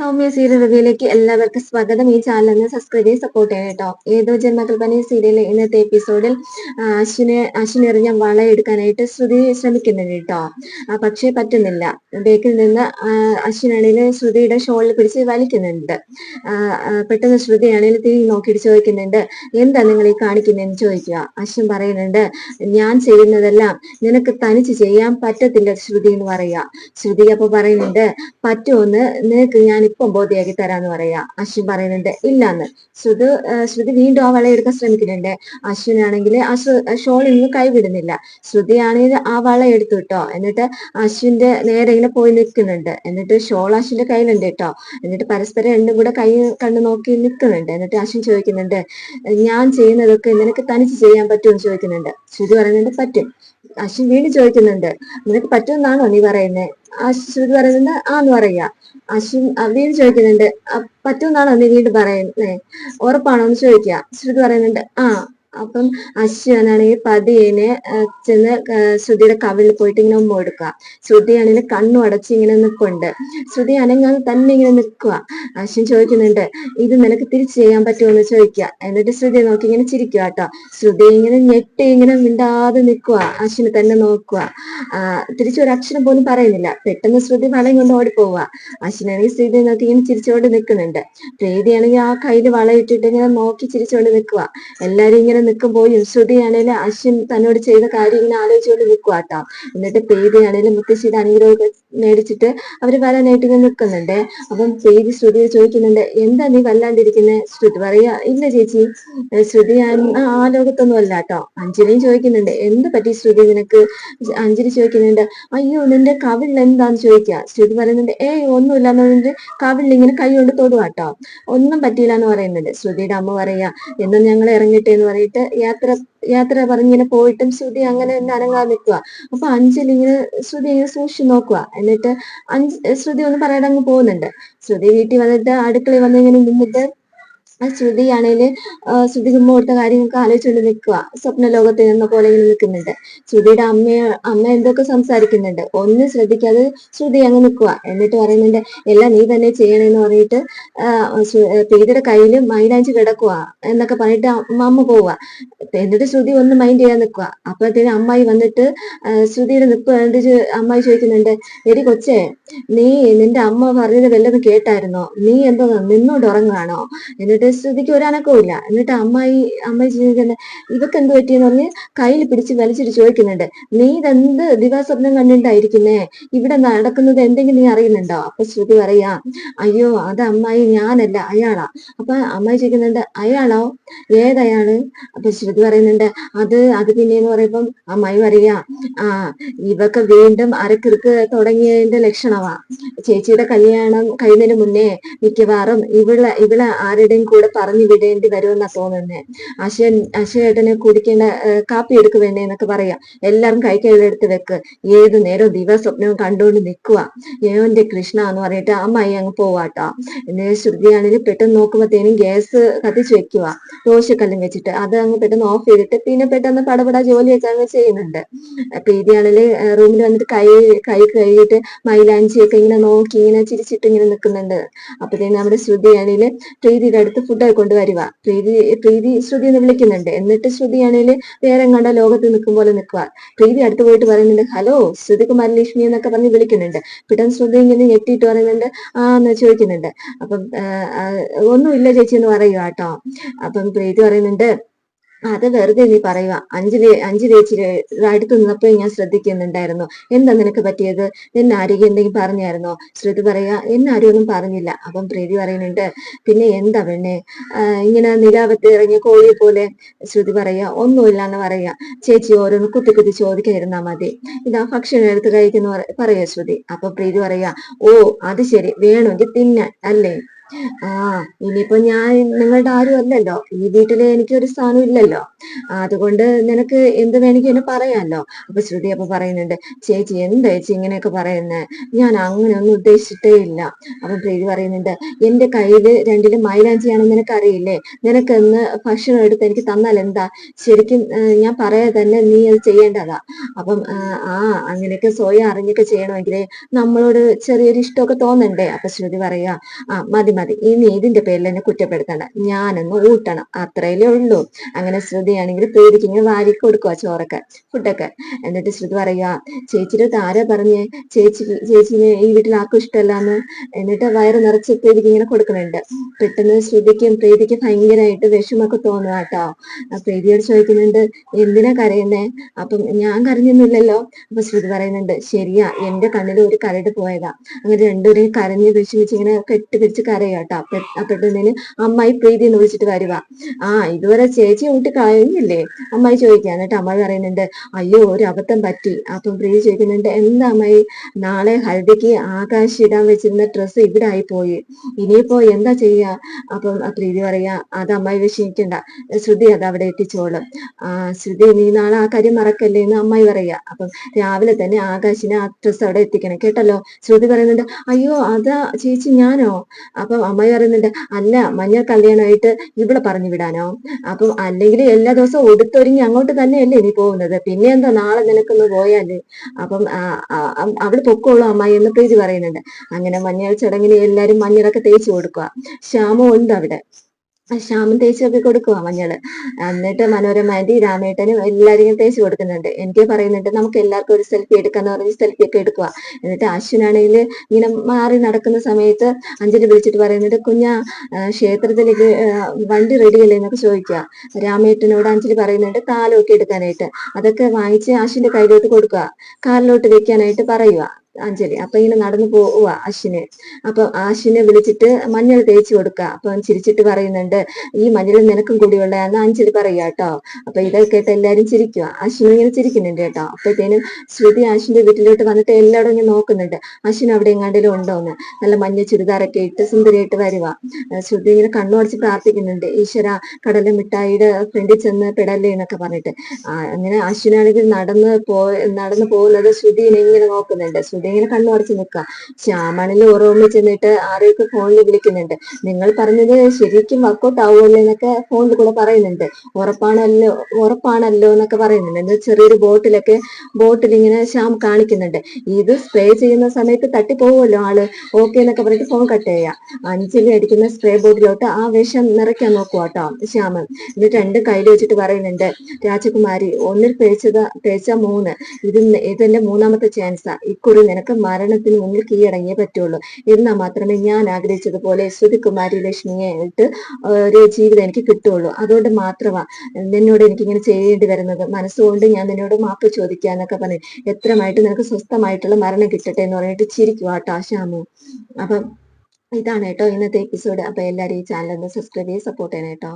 Soumya serial എല്ലാവർക്കും സ്വാഗതം. ഈ ചാനലിന് സബ്സ്ക്രൈബ് ചെയ്ത് സപ്പോർട്ട് ചെയ്യണം കേട്ടോ. ഏതോ ജന്മകൽപ്പന പനി സീരിയലിലെ ഇന്നത്തെ എപ്പിസോഡിൽ അശ്വിനെ അശ്വിനെ എറിഞ്ഞ വള എടുക്കാനായിട്ട് ശ്രുതി ശ്രമിക്കുന്നുണ്ട് കേട്ടോ. പക്ഷേ പറ്റുന്നില്ല. ബേക്കിൽ നിന്ന് അശ്വിനാണെങ്കിൽ ശ്രുതിയുടെ ഷോളിൽ പിടിച്ച് വലിക്കുന്നുണ്ട്. പെട്ടെന്ന് ശ്രുതിയാണെങ്കിൽ തിരിഞ്ഞ് നോക്കിയിട്ട് ചോദിക്കുന്നുണ്ട് എന്താ നിങ്ങൾ ഈ കാണിക്കുന്നതെന്ന് ചോദിക്കുക? അശ്വിൻ പറയുന്നുണ്ട് ഞാൻ ചെയ്യുന്നതെല്ലാം നിനക്ക് തനിച്ച് ചെയ്യാൻ പറ്റത്തില്ല ശ്രുതി എന്ന് പറയുക. ശ്രുതി അപ്പൊ പറയുന്നുണ്ട് പറ്റുമെന്ന് നിനക്ക് ഞാൻ ഇപ്പം ബോധിയാക്കി തരാന്ന് പറയാ. അശ്വിൻ പറയുന്നുണ്ട് ഇല്ലാന്ന്. ശ്രുതി ശ്രുതി വീണ്ടും ആ വള എടുക്കാൻ ശ്രമിക്കുന്നുണ്ട്. അശ്വിനാണെങ്കിൽ ആ ഷോൾ നിന്ന് കൈവിടുന്നില്ല. ശ്രുതി ആണെങ്കിൽ ആ വള എടുത്തു കേട്ടോ എന്നിട്ട് അശ്വിന്റെ നേരെ ഇങ്ങനെ പോയി നിൽക്കുന്നുണ്ട്. എന്നിട്ട് ഷോൾ അശ്വിന്റെ കയ്യിലുണ്ട് കേട്ടോ. എന്നിട്ട് പരസ്പരം രണ്ടും കൂടെ കൈ കണ്ടു നോക്കി നിൽക്കുന്നുണ്ട്. എന്നിട്ട് അശ്വിൻ ചോദിക്കുന്നുണ്ട് ഞാൻ ചെയ്യുന്നതൊക്കെ നിനക്ക് തനിച്ച് ചെയ്യാൻ പറ്റുമെന്ന് ചോദിക്കുന്നുണ്ട്. ശ്രുതി പറയുന്നുണ്ട് പറ്റും. അശ്വിൻ വീണ്ടും ചോദിക്കുന്നുണ്ട് നിനക്ക് പറ്റുമെന്നാണോ നീ പറയുന്നത് ശ്രുതി പറയുന്നുണ്ട് ആന്ന് പറയാ അശ്വിൻ വീണ്ടും ചോദിക്കുന്നുണ്ട് പറ്റുമെന്നാണോ നീ വീണ്ടും പറയുന്നേ? ഉറപ്പാണോ എന്ന് ചോദിക്കുക. ശ്രുതി പറയുന്നുണ്ട് ആ അപ്പം അശ്വനാണെങ്കിൽ പതിയെ ചെന്ന് ശ്രുതിയുടെ കവിളിൽ പോയിട്ട് ഇങ്ങനെ ഉമ്മ കൊടുക്കുക. ശ്രുതിയാണെങ്കിൽ കണ്ണു അടച്ച് ഇങ്ങനെ നിൽക്കുന്നുണ്ട് ശ്രുതി അനങ്ങാതെ തന്നെ ഇങ്ങനെ നിൽക്കുക. അശ്വൻ ചോദിക്കുന്നുണ്ട് ഇത് നിനക്ക് തിരിച്ചു ചെയ്യാൻ പറ്റുമോ എന്ന് ചോദിക്കുക. എന്നിട്ട് ശ്രുതി നോക്കി ഇങ്ങനെ ചിരിക്കുക കേട്ടോ. ശ്രുതി ഇങ്ങനെ ഞെട്ടി ഇങ്ങനെ മിണ്ടാതെ നിൽക്കുക. അശ്വിനെ തന്നെ നോക്കുക. തിരിച്ചു ഒരു അക്ഷരം പോലും പറയുന്നില്ല. പെട്ടെന്ന് ശ്രുതി വളയും കൊണ്ട് ഓടിപ്പോവുക. അശ്വിനാണെങ്കിൽ ശ്രുതി നോക്കി ഇങ്ങനെ ചിരിച്ചുകൊണ്ട് നിൽക്കുന്നുണ്ട്. പ്രീതിയാണെങ്കിൽ ആ കയ്യിൽ വളയിട്ടിട്ട് ഇങ്ങനെ നോക്കി ചിരിച്ചുകൊണ്ട് നിൽക്കുക. എല്ലാരും ഇങ്ങനെ ഇങ്ങനെ നിൽക്കുമ്പോഴും ശ്രുതിയാണേലും അശ്വിൻ തന്നോട് ചെയ്ത കാര്യം ഇങ്ങനെ ആലോചിച്ചുകൊണ്ട് നിൽക്കുക കേട്ടോ എന്നിട്ട് പ്രീതിയാണേലും മുത്തശ്ശിയുടെ അനുഗ്രഹമൊക്കെ മേടിച്ചിട്ട് അവർ വരാനായിട്ട് ഇങ്ങനെ നിൽക്കുന്നുണ്ട് അപ്പം പ്രീതി ശ്രുതിയെ ചോദിക്കുന്നുണ്ട് എന്താ നീ വല്ലാണ്ടിരിക്കുന്നത് ശ്രുതി പറയാ ഇല്ല ചേച്ചി ശ്രുതി ആ ലോകത്തൊന്നും അല്ല കേട്ടോ അഞ്ജലിയും ചോദിക്കുന്നുണ്ട് എന്ത് പറ്റി ശ്രുതി നിനക്ക്? അഞ്ജലി ചോദിക്കുന്നുണ്ട് അയ്യോ നിന്റെ കവിളിൽ എന്താന്ന് ചോദിക്കുക ശ്രുതി പറയുന്നുണ്ട് ഏയ് ഒന്നുമില്ല എന്നുണ്ട് കവിളിൽ ഇങ്ങനെ കൈ കൊണ്ട് തൊടുവാട്ടോ. ഒന്നും പറ്റിയില്ല എന്ന് പറയുന്നുണ്ട് ശ്രുതിയുടെ അമ്മ പറയാ എന്നും ഞങ്ങൾ ഇറങ്ങട്ടെ എന്ന് പറയും. പോയിട്ട് യാത്ര യാത്ര പറഞ്ഞിങ്ങനെ പോയിട്ടും ശ്രുതി അങ്ങനെ തന്നെ അനങ്ങാതെ നിൽക്കുക അപ്പൊ അഞ്ചിൽ ഇങ്ങനെ ശ്രുതി ഇങ്ങനെ സൂക്ഷിച്ചു നോക്കുക എന്നിട്ട് അഞ്ച് ശ്രുതി ഒന്ന് പറയാതെ അങ്ങ് പോകുന്നുണ്ട്. ശ്രുതി വീട്ടിൽ വന്നിട്ട് അടുക്കളയിൽ വന്നിങ്ങനെ നിന്നിട്ട് ആ ശ്രുതിയാണേൽ ശ്രുതി കുമ്മ കൊടുത്ത കാര്യങ്ങൾക്ക് ആലോചിച്ചുകൊണ്ട് നിൽക്കുക സ്വപ്ന ലോകത്ത് നിന്ന പോലെ ഇങ്ങനെ നിൽക്കുന്നുണ്ട്. ശ്രുതിയുടെ അമ്മ അമ്മ എന്തൊക്കെ സംസാരിക്കുന്നുണ്ട്. ഒന്ന് ശ്രദ്ധിക്കാതെ ശ്രുതി അങ്ങ് നിൽക്കുക എന്നിട്ട് പറയുന്നുണ്ട് എല്ലാം നീ തന്നെ ചെയ്യണമെന്ന് പറഞ്ഞിട്ട് പ്രീതിയുടെ കയ്യിൽ മൈലാഞ്ചി കിടക്കുക എന്നൊക്കെ പറഞ്ഞിട്ട് അമ്മ പോവുക എന്നിട്ട് ശ്രുതി ഒന്ന് മൈൻഡ് ചെയ്യാൻ നിൽക്കുക അപ്പോഴത്തേനും അമ്മായി വന്നിട്ട് ശ്രുതിയുടെ നിൽക്കുക എന്നിട്ട് അമ്മായി ചോദിക്കുന്നുണ്ട് എടി കൊച്ചേ നീ നിന്റെ അമ്മ പറഞ്ഞത് വല്ലതും കേട്ടായിരുന്നോ? നീ എന്തോ നിന്നോട് ഉറങ്ങുകയാണോ എന്നിട്ട് ശ്രുതിക്ക് ഒരു ഇല്ല എന്നിട്ട് അമ്മായി അമ്മായി ചിന്തിക്കുന്നത് ഇവക്ക് എന്ത് പറ്റിയെന്ന് പറഞ്ഞ് കയ്യിൽ പിടിച്ച് വലിച്ചിട്ട് ചോദിക്കുന്നുണ്ട്. നീ ഇതെന്ത് ദിവസ്വപ്നം കണ്ടിട്ടായിരിക്കുന്നേ? ഇവിടെ നടക്കുന്നത് എന്തെങ്കിലും നീ അറിയുന്നുണ്ടോ? അപ്പൊ ശ്രുതി പറയാ അയ്യോ അത് അമ്മായി ഞാനല്ല അയാളാ. അപ്പൊ അമ്മായി ചോദിക്കുന്നുണ്ട് അയാളോ? ഏതയാൾ? അപ്പൊ ശ്രുതി പറയുന്നുണ്ട് അത് അത് പിന്നെന്ന് പറയുമ്പം അമ്മായി പറയാ ആ ഇവക്ക് വീണ്ടും അരക്കിറുക്ക് തുടങ്ങിയതിന്റെ ലക്ഷണമാ ചേച്ചിയുടെ കല്യാണം കഴിയുന്നതിന് മുന്നേ മിക്കവാറും ഇവളെ ഇവളെ ആരുടെയും കൂടെ പറഞ്ഞു വിടേണ്ടി വരുമെന്നാ തോന്നുന്നത് അശൻ അശയേട്ടനെ കുടിക്കേണ്ട കാപ്പി എടുക്ക് വേണ്ടേ എന്നൊക്കെ പറയാം. എല്ലാരും കൈ കൈയിലെടുത്ത് വെക്ക്. ഏത് നേരം ദിവസ്വപ്നവും കണ്ടുകൊണ്ട് നിൽക്കുക ഏവന്റെ കൃഷ്ണ എന്ന് പറഞ്ഞിട്ട് അമ്മായി അങ്ങ് പോവാട്ടോ. ശ്രുതിയാണെങ്കിൽ പെട്ടെന്ന് നോക്കുമ്പോഴത്തേനും ഗ്യാസ് കത്തിച്ച് വെക്കുക ദോശക്കല്ലും വെച്ചിട്ട് അത് അങ്ങ് പെട്ടെന്ന് ഓഫ് ചെയ്തിട്ട് പിന്നെ പെട്ടെന്ന് പടപട ജോലിയൊക്കെ അങ്ങ് ചെയ്യുന്നുണ്ട്. പ്രീതിയാണെങ്കിൽ റൂമിൽ വന്നിട്ട് കൈ കൈ കഴുകിയിട്ട് മൈലാഞ്ചിയൊക്കെ ഇങ്ങനെ നോക്കി ഇങ്ങനെ ചിരിച്ചിട്ട് ഇങ്ങനെ നിൽക്കുന്നുണ്ട് അപ്പത്തേനും നമ്മുടെ ശ്രുതിയാണെങ്കിൽ പ്രീതിയുടെ അടുത്ത് ഫുഡൊക്കെ കൊണ്ടുവരിക. പ്രീതി പ്രീതി ശ്രുതി എന്ന് വിളിക്കുന്നുണ്ട്. എന്നിട്ട് ശ്രുതിയാണെങ്കിൽ വേറെ കണ്ട ലോകത്ത് നിൽക്കും പോലെ നിൽക്കുക പ്രീതി അടുത്ത് പോയിട്ട് പറയുന്നുണ്ട് ഹലോ ശ്രുതി കുമാരലക്ഷ്മി എന്നൊക്കെ പറഞ്ഞ് വിളിക്കുന്നുണ്ട്. പെട്ടെന്ന് ശ്രുതി ഇങ്ങനെ ഞെട്ടിയിട്ട് പറയുന്നുണ്ട് ആ എന്ന് ചോദിക്കുന്നുണ്ട്. അപ്പം ഒന്നുമില്ല ചേച്ചി എന്ന് പറയുക കേട്ടോ അപ്പം പ്രീതി പറയുന്നുണ്ട് അത് വെറുതെ നീ പറയുക അഞ്ചു അഞ്ചു ചേച്ചി അടുത്ത് നിന്നപ്പോൾ ഞാൻ ശ്രദ്ധിക്കുന്നുണ്ടായിരുന്നു. എന്താ നിനക്ക് പറ്റിയത്? എന്നെ ആരോഗ്യം എന്തെങ്കിലും പറഞ്ഞായിരുന്നോ? ശ്രുതി പറയുക എന്നെ ആരും ഒന്നും പറഞ്ഞില്ല. അപ്പം പ്രീതി പറയുന്നുണ്ട് പിന്നെ എന്താ പെണ്ണെ? ഇങ്ങനെ നിലാവത്ത് ഇറങ്ങിയ കോഴിയെ പോലെ. ശ്രുതി പറയുക ഒന്നുമില്ല എന്ന് പറയാ ചേച്ചി ഓരോന്ന് കുത്തി കുത്തി ചോദിക്കാതിരുന്നാ മതി. ഇതാ ഭക്ഷണം എടുത്ത് കഴിക്കുന്ന പറയാ ശ്രുതി? അപ്പൊ പ്രീതി പറയാ ഓ അത് ശരി. വേണമെങ്കിൽ തിന്നാൻ അല്ലേ? ആ ഇനിയിപ്പോ ഞാൻ നിങ്ങളുടെ ആരും അല്ലല്ലോ. ഈ വീട്ടിൽ എനിക്ക് ഒരു സ്ഥാനം ഇല്ലല്ലോ. അതുകൊണ്ട് നിനക്ക് എന്ത് വേണമെങ്കിൽ എന്നെ പറയാമല്ലോ അപ്പൊ ശ്രുതി അപ്പൊ പറയുന്നുണ്ട് ചേച്ചി എന്താ ചേച്ചി ഇങ്ങനെയൊക്കെ പറയുന്നേ? ഞാൻ അങ്ങനെ ഒന്നും ഉദ്ദേശിച്ചിട്ടേ ഇല്ല. അപ്പൊ പ്രീതി പറയുന്നുണ്ട് എന്റെ കയ്യിൽ രണ്ടിലും മൈലാഞ്ചിയാണെന്ന് നിനക്കറിയില്ലേ? നിനക്കെന്ന് ഭക്ഷണം എടുത്ത് എനിക്ക് തന്നാൽ എന്താ? ശരിക്കും ഞാൻ പറയാതെ തന്നെ നീ അത് ചെയ്യേണ്ടതാ. അപ്പം ആ അങ്ങനെയൊക്കെ സ്വയം അറിഞ്ഞൊക്കെ ചെയ്യണമെങ്കിൽ നമ്മളോട് ചെറിയൊരു ഇഷ്ടമൊക്കെ തോന്നണ്ടേ? അപ്പൊ ശ്രുതി പറയാ ആ മതി മതി ഇനി ഇതിന്റെ പേരിൽ എന്നെ കുറ്റപ്പെടുത്തണ്ട. ഞാനൊന്ന് ഊട്ടണം. അത്രയല്ലേ ഉള്ളൂ. അങ്ങനെ ശ്രുതിയാണെങ്കിൽ പേടിക്ക് ഇങ്ങനെ വാരി കൊടുക്കുക ചോറൊക്കെ ഫുഡൊക്കെ. എന്നിട്ട് ശ്രുതി പറയുക ചേച്ചിയുടെ താര പറഞ്ഞ്? ചേച്ചി ചേച്ചിനെ ഈ വീട്ടിൽ ആർക്കും ഇഷ്ടമല്ലാന്ന്? എന്നിട്ട് വയറ് നിറച്ച് പേടിക്ക് ഇങ്ങനെ കൊടുക്കുന്നുണ്ട്. പെട്ടെന്ന് ശ്രുതിക്കും പ്രീതിക്കും ഭയങ്കരമായിട്ട് വിഷമൊക്കെ തോന്നുക കേട്ടോ. പ്രീതിയോട് ചോദിക്കുന്നുണ്ട് എന്തിനാ കരയുന്നേ? അപ്പം ഞാൻ കരഞ്ഞൊന്നുമില്ലല്ലോ. അപ്പൊ ശ്രുതി പറയുന്നുണ്ട് ശരിയാ എന്റെ കണ്ണിൽ ഒരു കരട് പോയതാ. അങ്ങനെ രണ്ടുപേരെയും കരഞ്ഞ് വിഷമിച്ച് ഇങ്ങനെ കെട്ടിപ്പിടിച്ച് കരയാട്ടോ അപ്പോഴത്തേന് അമ്മായി പ്രീതി എന്ന് വിളിച്ചിട്ട് വരുക ആ ഇതുവരെ ചേച്ചി ഊട്ടി കഴിഞ്ഞില്ലേ അമ്മായി ചോദിക്കുക എന്നിട്ട് അമ്മായി പറയുന്നുണ്ട് അയ്യോ ഒരു അബദ്ധം പറ്റി. അപ്പം പ്രീതി ചോദിക്കുന്നുണ്ട് എന്താ അമ്മായി? നാളെ ഹൽദിക്ക് ആകാശ് ഇടാൻ വെച്ചിരുന്ന ഡ്രസ്സ് ഇവിടെ ആയി പോയി. ഇനിയിപ്പോ എന്താ ചെയ്യാ? അപ്പം പ്രീതി പറയാ അത് അമ്മായി വിഷമിക്കണ്ട. ശ്രുതി അത് അവിടെ എത്തിച്ചോളും. ആ ശ്രുതി നീ നാളെ ആ കാര്യം മറക്കല്ലേ? എന്ന് അമ്മായി പറയാ അപ്പം രാവിലെ തന്നെ ആകാശിനെ ആ ഡ്രസ്സ് അവിടെ എത്തിക്കണം. കേട്ടല്ലോ? ശ്രുതി പറയുന്നുണ്ട് അയ്യോ അതാ ചേച്ചി ഞാനോ? അപ്പം അമ്മായി പറയുന്നുണ്ട് അല്ല മഞ്ഞൾ കല്യാണമായിട്ട് ഇവിടെ പറഞ്ഞു വിടാനോ? അപ്പം അല്ലെങ്കിൽ എല്ലാ ദിവസവും ഉടുത്തൊരുങ്ങി അങ്ങോട്ട് തന്നെയല്ലേ നീ പോകുന്നത്? പിന്നെ എന്താ നാളെ നിനക്കൊന്ന് പോയാൽ? അപ്പം അവിടെ പൊക്കോളൂ അമ്മായി എന്ന് പ്രീതി പറയുന്നുണ്ട്. അങ്ങനെ മഞ്ഞൾ ചടങ്ങിന് എല്ലാരും മഞ്ഞളൊക്കെ തേച്ച് കൊടുക്കുക ശ്യാമം ഉണ്ട് അവിടെ. ശ്യാമൻ തേച്ചൊക്കെ കൊടുക്കുക മഞ്ഞൾ? എന്നിട്ട് മനോരമ രാമേട്ടനും എല്ലാരെയും തേച്ച് കൊടുക്കുന്നുണ്ട്. എനിക്ക് പറയുന്നുണ്ട് നമുക്ക് എല്ലാവർക്കും ഒരു സെൽഫി എടുക്കാന്ന് പറഞ്ഞ് സെൽഫി ഒക്കെ എടുക്കുക എന്നിട്ട് അശ്വിനാണെങ്കിൽ ഇങ്ങനെ മാറി നടക്കുന്ന സമയത്ത് അഞ്ജലി വിളിച്ചിട്ട് പറയുന്നുണ്ട് കുഞ്ഞ ക്ഷേത്രത്തിലേക്ക് വണ്ടി റെഡിയല്ലേ എന്നൊക്കെ ചോദിക്കുക രാമേട്ടനോട് അഞ്ജലി പറയുന്നുണ്ട് കാലമൊക്കെ എടുക്കാനായിട്ട്. അതൊക്കെ വാങ്ങിച്ച് അശ്വിന്റെ കയ്യിലോട്ട് കൊടുക്കുക കാറിലോട്ട് വെക്കാനായിട്ട് പറയുക അഞ്ജലി അപ്പൊ ഇങ്ങനെ നടന്നു പോവുക ആശിനെ. അപ്പൊ അശ്വിനെ വിളിച്ചിട്ട് മഞ്ഞൾ തേച്ച് കൊടുക്കുക അപ്പൊ ചിരിച്ചിട്ട് പറയുന്നുണ്ട് ഈ മഞ്ഞൾ നിനക്കും കൂടിയുള്ള എന്ന് അഞ്ജലി പറയുക കേട്ടോ. അപ്പൊ ഇതൊക്കെ കേട്ട് എല്ലാരും ചിരിക്കുക അശ്വിനും ഇങ്ങനെ ചിരിക്കുന്നുണ്ട് കേട്ടോ. അപ്പോഴത്തേനും ശ്രുതി അശ്വിന്റെ വീട്ടിലോട്ട് വന്നിട്ട് എല്ലാവരും ഇങ്ങനെ നോക്കുന്നുണ്ട് അശ്വിൻ അവിടെ എങ്ങാണ്ടിലും ഉണ്ടോന്ന് നല്ല മഞ്ഞ ചുരിദാറൊക്കെ ഇട്ട് സുന്ദരിയായിട്ട് വരുക ശ്രുതി ഇങ്ങനെ കണ്ണുടച്ച് പ്രാർത്ഥിക്കുന്നുണ്ട് ഈശ്വര കടല മിഠായിയുടെ ഫ്രണ്ടിൽ ചെന്ന് പെടല്ലേ എന്നൊക്കെ പറഞ്ഞിട്ട്. അങ്ങനെ അശ്വിനാണെങ്കിൽ നടന്ന് പോ നടന്നു പോകുന്നത് ശ്രുതിനെ ഇങ്ങനെ നോക്കുന്നുണ്ട്. ശ്രുതി ഇങ്ങനെ കണ്ണുറച്ച് നിൽക്കുക ശ്യാമണിൽ ഓരോന്ന് ചെന്നിട്ട് ആരെയൊക്കെ ഫോണിൽ വിളിക്കുന്നുണ്ട്? നിങ്ങൾ പറഞ്ഞത് ശരിക്കും വർക്കൗട്ട് ആവുമല്ലോ എന്നൊക്കെ ഫോണിൽ കൂടെ പറയുന്നുണ്ട്. ഉറപ്പാണല്ലോ ഉറപ്പാണല്ലോ എന്നൊക്കെ പറയുന്നുണ്ട്. എന്താ ചെറിയൊരു ബോട്ടിലൊക്കെ ബോട്ടിൽ ഇങ്ങനെ ശ്യാം കാണിക്കുന്നുണ്ട്. ഇത് സ്പ്രേ ചെയ്യുന്ന സമയത്ത് തട്ടിപ്പോവുമല്ലോ ആൾ. ഓക്കെ എന്നൊക്കെ പറഞ്ഞിട്ട് ഫോൺ കട്ട് ചെയ്യാം. അഞ്ചലി അടിക്കുന്ന സ്പ്രേ ബോട്ടിലോട്ട് ആ വിഷം നിറയ്ക്കാൻ നോക്കുക കേട്ടോ ശ്യാമൻ എന്നിട്ട് രണ്ട് കയ്യിൽ വെച്ചിട്ട് പറയുന്നുണ്ട്. രാജകുമാരി ഒന്നിൽ തേച്ചത് തേച്ച മൂന്ന്. ഇത് ഇതെന്റെ മൂന്നാമത്തെ ചാൻസാ ഇക്കുറി നിനക്ക് മരണത്തിന് മുന്നിൽ കീഴടങ്ങിയേ പറ്റുള്ളൂ. എന്നാൽ മാത്രമേ ഞാൻ ആഗ്രഹിച്ചതുപോലെ ശ്രുതികുമാരി ലക്ഷ്മിയെ ആയിട്ട് ഒരു ജീവിതം എനിക്ക് കിട്ടുള്ളൂ. അതുകൊണ്ട് മാത്രമാ നിന്നോട് എനിക്ക് ഇങ്ങനെ ചെയ്യേണ്ടി വരുന്നത്. മനസ്സുകൊണ്ട് ഞാൻ നിന്നോട് മാപ്പ് ചോദിക്കുക എന്നൊക്കെ പറഞ്ഞു എത്രമായിട്ട് നിനക്ക് സ്വസ്ഥമായിട്ടുള്ള മരണം കിട്ടട്ടെ എന്ന് പറഞ്ഞിട്ട് ചിരിക്കുക കേട്ടോ ശ്യാമു. അപ്പം ഇതാണ് കേട്ടോ ഇന്നത്തെ എപ്പിസോഡ് അപ്പൊ എല്ലാവരും ഈ ചാനൽ ഒന്ന് സബ്സ്ക്രൈബ് ചെയ്ത് സപ്പോർട്ട് ചെയ്യണം കേട്ടോ